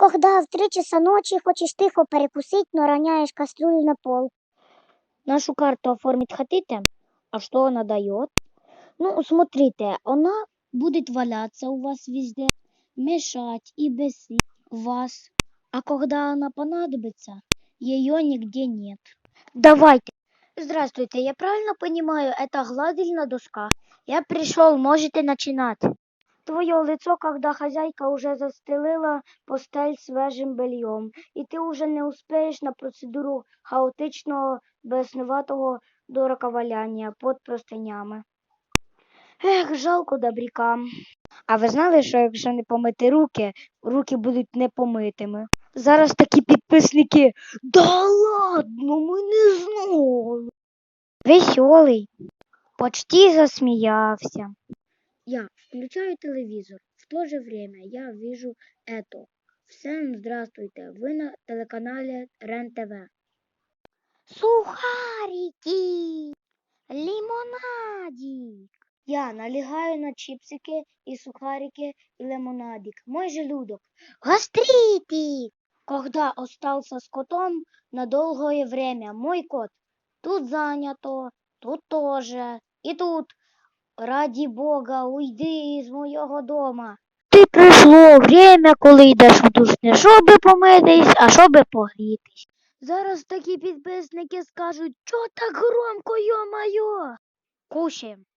Когда в три часа ночи хочешь тихо перекусить, но роняешь кастрюлю на пол. Нашу карту оформить хотите? А что она дает? Ну, смотрите, она будет валяться у вас везде, мешать и бесить вас. А когда она понадобится, ее нигде нет. Давайте. Здравствуйте, я правильно понимаю, это гладильная доска? Я пришел, можете начинать. Твое лицо, когда хозяйка уже застелила постель свежим бельем, і ти уже не успеєш на процедуру хаотичного, безнуватого дороковаляння під простинями. Ех, жалко добряка. А ви знали, що якщо не помити руки, руки будуть непомитими? Зараз такі підписники. Да ладно, ми не знали. Веселий. Почти засміявся. Я включаю телевизор. В то же время я вижу это. Всем здравствуйте. Вы на телеканале РЕН-ТВ. Сухарики! Лимонадик! Я налегаю на чипсики и сухарики и лимонадик. Мой желудок. Гастритик! Когда остался с котом на долгое время. Мой кот. Тут занято, тут тоже. И тут. Ради Бога, уйди із моєго дома. Ти прийшло время, коли йдеш в душ не щоби помитись, а щоби погрітись. Зараз такі підписники скажуть, що так громко, йо-майо. Кушаємо.